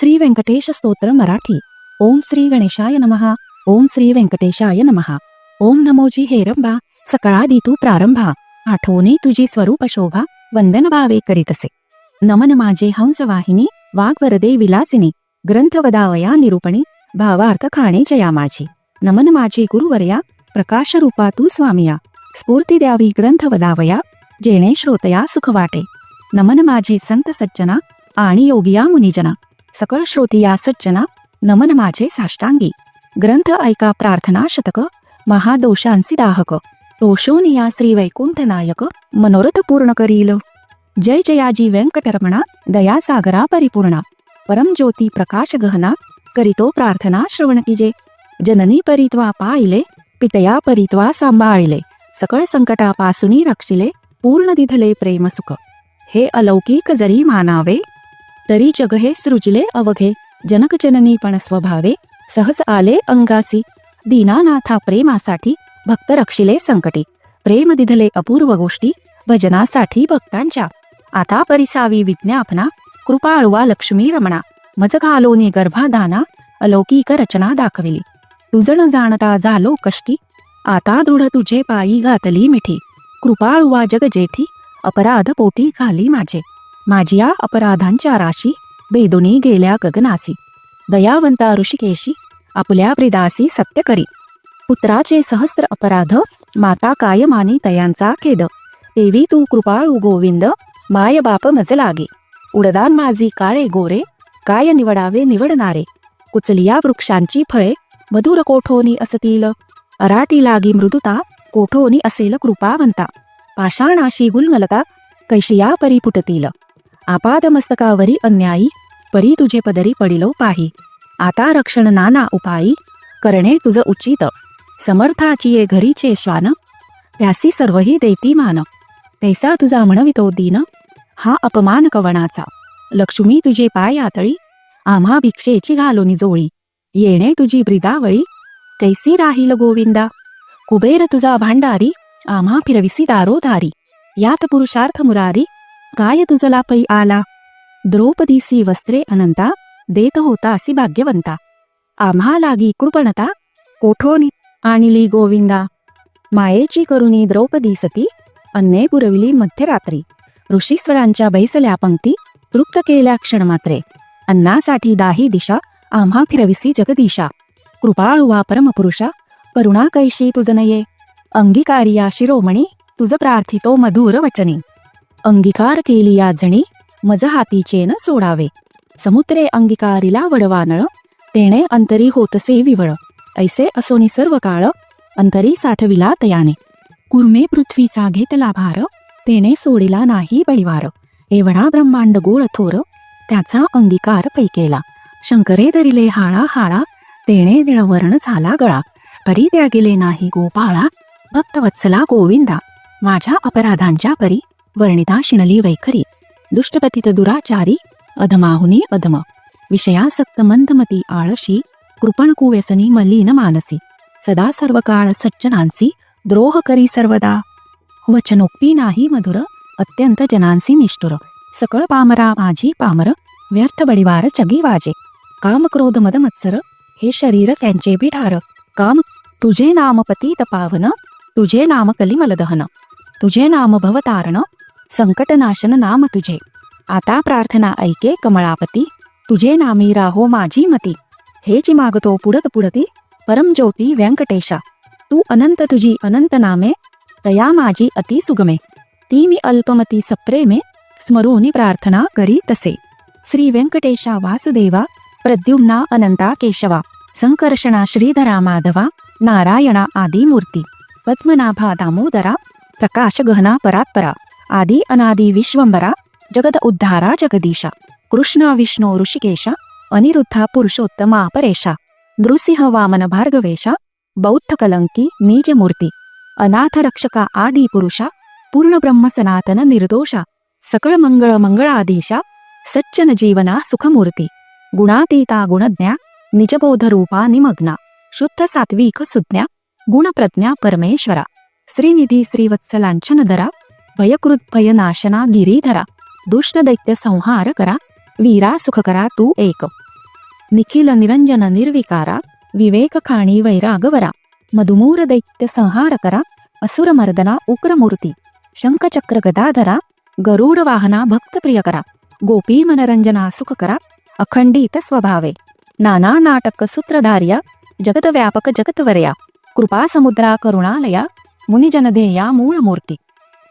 श्री व्यंकटेश स्तोत्र मराठी. ओम श्री गणेशाय नमः. ओम श्री व्यंकटेशाय नमः. ओम नमोजी हेरंबा सकाळादी तू प्रारंभा. आठवणे तुझी स्वरूप शोभा. वंदन भावे करीतसे. नमन माझे हंसवाहिनी. वाग्वरदे विलासिनी. ग्रंथवदावया निरूपणे. भावार्थ खाणे जया माझी. नमन माझे गुरुवर्या. प्रकाश रूपा तू स्वामिया. स्फूर्ती द्यावी ग्रंथवदावया. जेणे श्रोतया सुख वाटे नमन माझे संत सज्जना. आणि योगिया मुनिजना. सकळ श्रोतिया सज्जना नमन माझे साष्टांगी. ग्रंथ ऐका प्रार्थना शतक महादोषांसी दाहक. तोषोनिया श्री वैकुंठ नायक मनोरथ पूर्ण करील. जय जयाजी व्यंकटरमणा दया सागरा परिपूर्णा. परम ज्योती प्रकाश गहना करीतो प्रार्थना श्रवण किजे. जननी परित्वा पाहिले पितया परित्वा सांभाळिले. सकळ संकटापासूनी रक्षिले पूर्ण दिधले प्रेम सुख. हे अलौकिक जरी मानावे तरी जगहे सृजले अवघे जनकजननी पण स्वभावे सहज आले अंगासी. दीनानाथा प्रेमासाठी भक्त रक्षिले संकटी प्रेम दिधले अपूर्व गोष्टी भजनासाठी भक्तांच्या. आता परिसावी विज्ञापना कृपाळुवा लक्ष्मी रमणा मज घालोनी गर्भादाना अलौकिक रचना दाखविली. तुजण जाणता झालो कष्टी आता दृढ तुझे पायी घातली मिठी. कृपाळुवा जग जेठी अपराध पोटी घाली माझे. माझिया अपराधांच्या राशी बेदुनी गेल्या गगनासी. दयावंता ऋषिकेशी आपल्या प्रिदासी सत्य करी पुत्राचे सहस्त्र अपराध माता कायमानी तयांचा खेद. देवी तू कृपाळू गोविंद माय बाप मज लागे उडदान माझी काळे गोरे काय निवडावे निवडणारे. कुचलिया वृक्षांची फळे मधुर कोठोनी असतील. अराटी लागी मृदुता कोठोनी असेल कृपावंता. पाषाणाशी गुलमलता कैशिया परिपुटतील. आपादमस्तकावरी अन्यायी परी तुझे पदरी पडिलो पाही. आता रक्षण नाना उपायी करणे तुझ उचित. समर्थाची ये घरीचे श्वान त्यासी सर्वही देती मान. तैसा तुझा म्हणवितो दीन हा अपमान कवणाचा. लक्ष्मी तुझे पाय आतळी आम्हा भिक्षेची घालोनी जोळी. येणे तुझी ब्रिदावळी कैसी राहील गोविंदा? कुबेर तुझा भांडारी आम्हा फिरविसी दारोधारी. यात पुरुषार्थ मुरारी काय तुझला पै आला? द्रौपदीसी वस्त्रे अनंता देत होता असी भाग्यवंता. आम्हा लागी कृपणता कोठोनी आणिली गोविंदा. मायेची करुणी द्रौपदी सती अन्ने पुरविली मध्यरात्री. ऋषीश्वरांच्या बैसल्या पंक्ती तृप्त केल्या क्षणमात्रे. अन्नासाठी दाही दिशा आम्हा फिरविसी जगदिशा. कृपाळुवा परमपुरुषा करुणा कैशी तुझ नये. अंगीकारिया शिरोमणी तुझ प्रार्थितो मधुर वचनी. अंगीकार केली या जणी मज हातीचे न सोडावे. समुद्रे अंगीकारिला वडवानळ तेणे अंतरी होतसे विवळ. ऐसे असोनी सर्व काळ अंतरी साठविला तयाने. कुर्मे पृथ्वीचा घेतला भार तेने सोडिला नाही बळीवार. एवढा ब्रह्मांड गोळ थोर त्याचा अंगीकार पैकेला. शंकरे धरिले हाळा हाळा तेणे निळवर्ण झाला गळा. परी त्या गेले नाही गोपाळा भक्तवत्सला गोविंदा. माझ्या अपराधांच्या परी वर्णिता शिणली वैखरी दुष्टपतित दुराचारी अधमाहुनी अधम विषयासक्त मंदमती आळशी कृपण कुव्यसनी मलिन मानसी सदा सर्व काळ सज्जनांसी द्रोह करी सर्वदा. वचनोक्ती नाही मधुर अत्यंत जनांसी निष्ठुर सकळ पामरा माझी पामर व्यर्थ बडिवार चगी वाजे. काम क्रोध मद मत्सर हे शरीर त्यांचे बिठार. काम तुझे नाम पतीत पावन तुझे नाम कलिमलदहन तुझे नाम भवतारण संकटनाशन नाम तुझे. आता प्रार्थना ऐके कमळापती तुझे नामी राहो माझी मती. हे मागतो पुढत पुढती. परमज्योती व्यंकटेशा. तू अनंत तुझी अनंत नामे. तया माझी अति सुगमे. ती मी अल्पमती सप्रेमे. स्मरूनी प्रार्थना करी तसे. श्री व्यंकटेशा वासुदेवा. प्रद्युम्ना अनंता केशवा. संकर्षणा श्रीधरा माधवा. नारायणा आदी मूर्ती पद्मनाभा दामोदरा. प्रकाश गहना परात्परा. आदि अनादि विश्वंबरा जगद उद्धारा जगदीशा कृष्ण विष्णू ऋषिकेशा अनिरुद्धा पुरुषोत्तमा परेशा नृसिंह वामन भार्गवेशा बौद्ध कलंकी नीजमूर्ती अनाथरक्षका रक्षका आदी पुरुषा पूर्ण सनातन निर्दोषा सकळ मंगळ मंगळाधीशा सच्चन जीवना सुखमूर्ती गुणातीता गुणज्ञा निजबोधरूपा निमग्ना शुद्ध सात्विक सुज्ञा गुणप्रज्ञा परमेश्वरा श्रीनिधी श्रीवत्सलांचनधरा भयकृत भयनाशना गिरीधरा दुष्ट दैत्य संहार करा वीरा सुख करा तू एक. निखिल निरंजन निर्विकारा विवेक खाणी वैरागवरा मधुमूर दैत्य संहार करा असुर मर्दना उग्रमूर्ती शंखचक्र गदाधरा गरुड वाहना भक्तप्रिय करा गोपी मनरंजना सुख करा अखंडित स्वभावे नाना नाटक सूत्रधार्या जगतव्यापक जगतवर्या कृपा समुद्रा करुणालया मुनिजनधेया मूळमूर्ती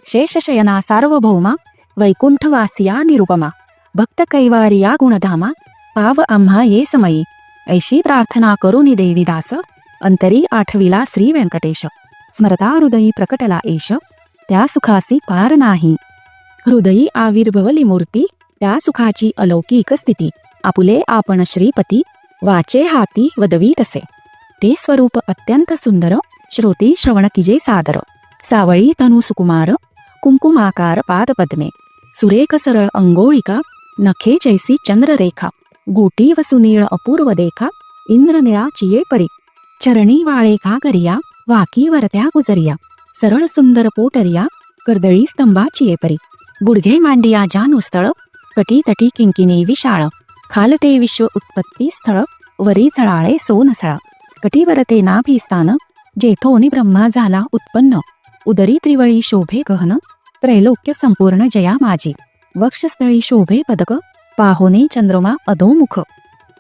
शेषशयना सार्वभौमा वैकुंठवासिया निरुपमा भक्त कैवारिया गुणधामा पाव आम्हा ये समयी ऐशी प्रार्थना करुनी देवीदास अंतरी आठविला श्री व्यंकटेश स्मरता हृदयी प्रकटला एश त्या सुखासी पार नाही हृदयी आविर्भवली मूर्ती त्या सुखाची अलौकिक स्थिती आपुले आपण श्रीपती वाचे हाती वदवी तसे ते स्वरूप अत्यंत सुंदर श्रोती श्रवण किजे सादर सावळी तनु सुकुमार कुंकुमाकार पादपद्मे सुरेख सरळ अंगोळिका नखे जैसी चंद्ररेखा गोटी व सुनीळ अपूर्व देखा इंद्रनिळा चिये परी चरणी वाळे घागरिया वाकी वरत्या गुजरिया सरळ सुंदर पोटरिया कर्दळी स्तंभा चिये परी गुडघे मांडिया जानुस्थळ कटी तटी किंकिनी विशाळ खालते विश्व उत्पत्ती स्थळ वरी झळाळे सोनसळा कटीवरते नाभिस्थान जेथोनी ब्रह्मा झाला उत्पन्न उदरी त्रिवळी शोभे गहन त्रैलोक्य संपूर्ण जया माझी. वक्षस्थळी शोभे पदक पाहोने चंद्रमा अधोमुख.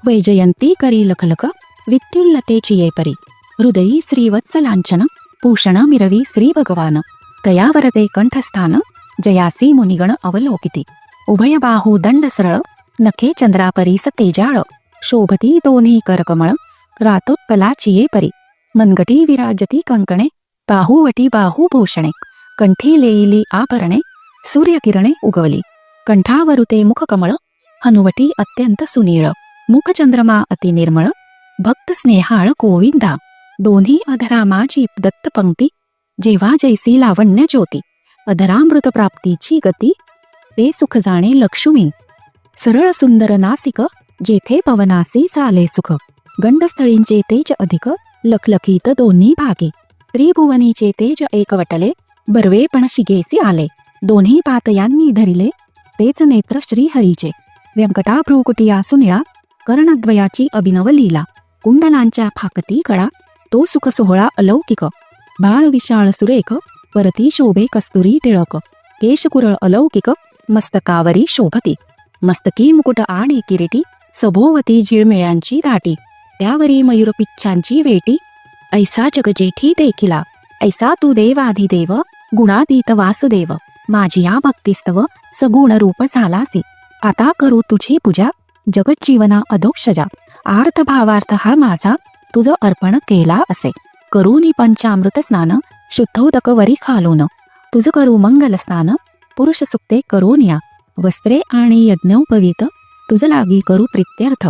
वैजयंती करी लखलख वित्युल्लते चियेपरी. परी हृदयी श्रीवत्सलांचन पूषण मिरवी श्री भगवान. तयावरते कंठस्थान जयासी मुनिगण अवलोकिती. उभय बाहू दंड सरळ नखे चंद्रापरीस तेजाळ शोभती दोन्ही करकमळ रातोत्पला चिये परी मनगटी विराजती कंकणे बाहुवटी बाहुभूषणे कंठी लेईली आभरणे सूर्यकिरणे उगवली कंठावरुते मुखकमळ हनुवटी अत्यंत सुनीळ मुखचंद्रमा अति निर्मळ भक्त स्नेहाळ गोविंदा दोन्ही अधरा माझी दत्त पंक्ती जेव्हा जैसी लावण्य ज्योती अधरामृत प्राप्तीची गती ते सुख जाणे लक्ष्मी सरळ सुंदर नासिक जेथे पवनासी चाले सुख गंडस्थळींचे तेज अधिक लखलखीत दोन्ही भागे त्रिभुवनीचे तेज एकवटले बर्वे पण शिगेसी आले. दोन्ही पातयांनी धरिले. तेच नेत्र श्रीहरीचे. व्यंकटाभ्रुकुटिया सुनिळा कर्णद्वयाची अभिनव लीला कुंडलांच्या फाकती कळा तो सुखसोहळा अलौकिक बाळ विशाळ सुरेख परती शोभे कस्तुरी टिळक केशकुरळ अलौकिक मस्तकावरी शोभती मस्तकी मुकुट आणि किरीटी सभोवती झिळमेळ्यांची दाटी त्यावरी मयूरपिच्छांची वेटी ऐसा जगजेठी देखिला ऐसा तू देवाधिदेव गुणातीत वासुदेव माझी या भक्तिस्तव सगुण रूप झालासी. आता करू तुझी पूजा जगज्जीवना अधोक्षजा. आर्थ भावार्थ हा माझा तुझं अर्पण केला असे. करूनी पंचामृत स्नान शुद्धोदक वरी खालून. तुझ करू मंगल स्नान पुरुष सुक्ते करून या वस्त्रे आणि यज्ञोपवीत तुझ लागी करू प्रित्यर्थ.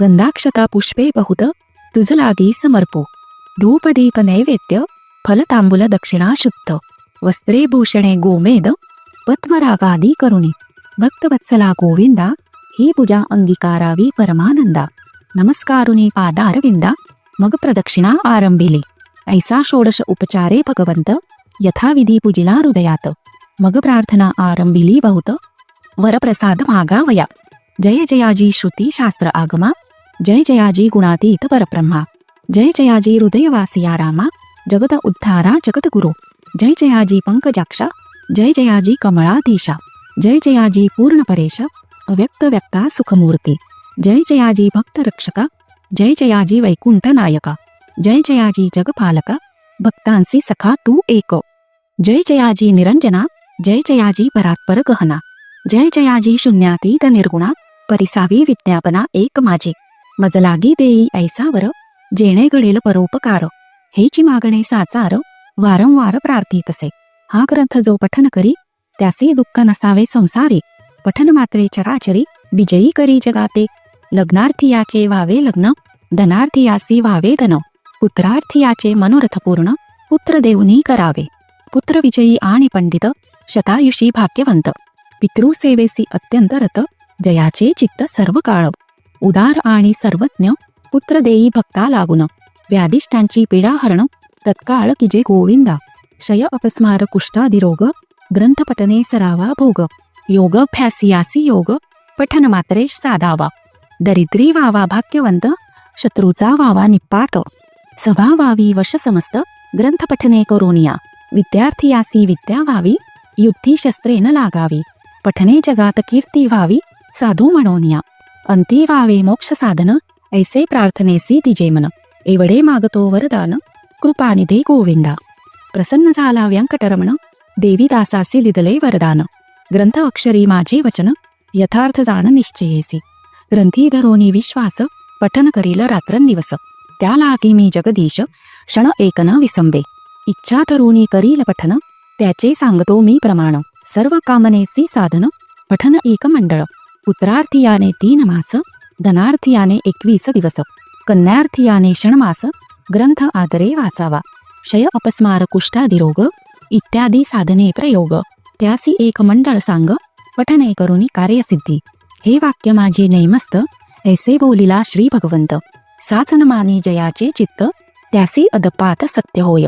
गंधाक्षता पुष्पे बहुत तुझ लागी समर्पो. धूपदीप नैवेद्य फलतांबुल दक्षिणा शुद्ध. वस्त्रे भूषणे गोमेद पद्मरागादी करुणे भक्तवत्सला गोविंदा ही पूजा अंगीकारावी परमानंदा नमस्कारुनी पादारविंदा मग प्रदक्षिणा आरंभिले ऐसा षोडश उपचारे भगवंत यथाविधी पूजिला हृदयात मग प्रार्थना आरंभिली बहुत वरप्रसाद मागावया जय जयाजी श्रुती शास्त्र आगमा जय जयाजी गुणातीत परब्रह्मा जय जयाजी हृदयवासिया रामा जगत उद्धारा जगद्गुरु जय जयाजी पंकजाक्षा जय जयाजी कमळाधीशा जय जयाजी पूर्ण परेश अव्यक्त व्यक्ता सुखमूर्ती जय जयाजी भक्तरक्षका जय जयाजी वैकुंठ नायका जय जयाजी जगपालका भक्तांसी सखा तू एक जय जयाजी निरंजना जय जयाजी परात्पर गहना जय जयाजी शून्यातीत निर्गुणा परिसावी विज्ञापना एक माझे मजलागी देई ऐसावर जेणे घडेल परोपकार हेची मागणे साचार वारंवार प्रार्थितसे हा ग्रंथ जो पठन करी त्यासे दुःख नसावे संसारी. पठन मात्रे चराचरी विजयी करी जगाते. लग्नार्थियाचे व्हावे लग्न धनार्थियासी व्हावे धन. पुत्रार्थीयाचे मनोरथ पूर्ण पुत्र देऊनी करावे. पुत्र विजयी आणि पंडित शतायुषी भाग्यवंत. पितृसेवेसी अत्यंत रत जयाचे चित्त सर्व काळ उदार आणि सर्वज्ञ पुत्र देई भक्ता लागून. व्याधिष्ठांची पीडा हरण तत्काळ किजे गोविंदा शय अपस्मार कुष्ठादी रोग ग्रंथपटने सरावा भोग योगाभ्यासियासी योग पठन मात्रे साधावा दरिद्री वावा भाग्यवंत शत्रूचा वावा निपात सभा वावी वश समस्त ग्रंथपठने करोनिया विद्यार्थी यासी विद्या व्हावी युद्धी शस्त्रे न लागावी पठने जगात कीर्ती व्हावी साधू म्हणोनिया अंती व्हावे मोक्ष साधन ऐसे प्रार्थनेसी दिजे मन एवढे मागतो वरदान. कृपानिधे गोविंदा. प्रसन्न झाला व्यंकटरमण. देवीदासासी लिदले वरदान. ग्रंथ अक्षरी माझे वचन. यथार्थ जाण निश्चयेसी. ग्रंथी धरोनी विश्वास. पठन करील रात्रंदिवस त्या लागी मी जगदीश. क्षण एक न विसंबे. इच्छा धरुणी करील पठन. त्याचे सांगतो मी प्रमाण. सर्व कामनेसी साधन. पठन एक मंडळ. पुत्रार्थियाने तीन मास. धनार्थियाने एकवीस दिवस. कन्यार्थियाने षणमास ग्रंथ आदरे वाचावा. क्षय अपस्मार कुष्ठादिरोग इत्यादी साधने प्रयोग. त्यासी एक मंडळ सांग पठने करुनी कार्यसिद्धी. हे वाक्य माझे नैमस्त ऐसे बोलिला श्री भगवंत साचन माने जयाचे चित्त त्यासी अदपात सत्य होय.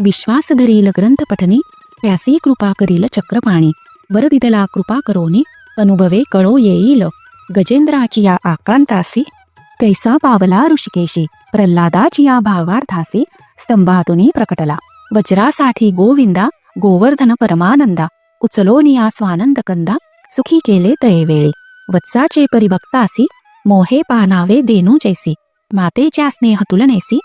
विश्वास धरील ग्रंथ पठनी त्यासी कृपा करील चक्रपाणी. वरदिदला कृपा करोनी अनुभवे कळो येईल. गजेंद्राची या आकांतासी कैसा पावला ऋषिकेशी? प्रल्हादाची या भावार्थासी स्तंभातुनी प्रकटला. वज्रासाठी गोविंदा गोवर्धन परमानंदा उचलोनिया स्वानंद कंदा सुखी केले तयवेळी. वत्साचे परिभक्तासी मोहे पानावे देनू जैसी मातेच्या स्नेह तुलनेसी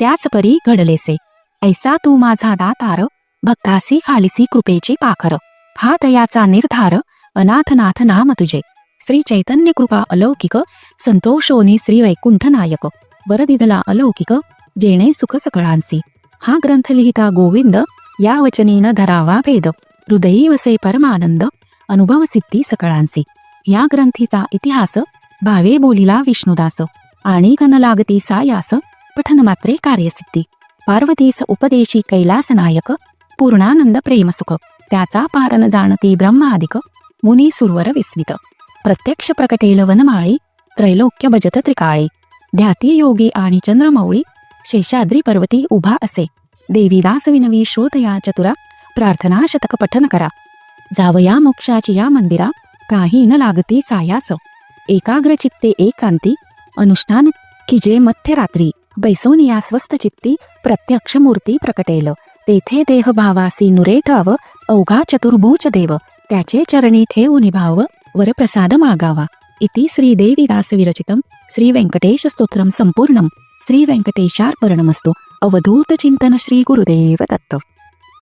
त्याच परी घडलेसे. ऐसा तू माझा दातार भक्तासी खालिसी कृपेची पाखर. हा दयाचा निर्धार अनाथनाथ नाम तुझे. श्री चैतन्य कृपा अलौकिक संतोषोनी श्री वैकुंठ नायक वरदिदला अलौकिक जेणे सुख सकळांसी. हा ग्रंथ लिहिता गोविंद या वचनेनं धरावा भेद हृदयी वसे परमानंद अनुभव सिद्धी सकळांसी. या ग्रंथीचा इतिहास भावे बोलिला विष्णुदास आणि घन लागती सायास पठन मात्रे कार्यसिद्धी. पार्वतीस उपदेशी कैलास नायक पूर्णानंद प्रेमसुख त्याचा पारन जाणती ब्रह्मादिक मुनी सुरवर विस्मित. प्रत्यक्ष प्रकटेल वनमाळी त्रैलोक्य भजत त्रिकाळी. ध्याती योगी आणि चंद्रमौळी शेषाद्री पर्वती उभा असे. देवीदास विनवी श्रोतया चतुरा प्रार्थना शतक पठन करा. जावया मोक्षाची या मंदिरा काही न लागती सायास. एकाग्र चित्ते एकांती अनुष्ठान किजे मध्यरात्री बैसोनिया स्वस्त चित्ती प्रत्यक्ष मूर्ती प्रकटेल. तेथे देह भावासी नुरे ठाव अवघा चतुर्भुज देव. त्याचे चरणी ठेवून भाव वरप्रसाद आगावा इति श्रीदेवीदासविरचितं श्रीवेङ्कटेशस्तोत्रं सम्पूर्णं श्रीवेङ्कटेशार्पणमस्तु अवधूतचिन्तन संपूर्णं श्री दत्त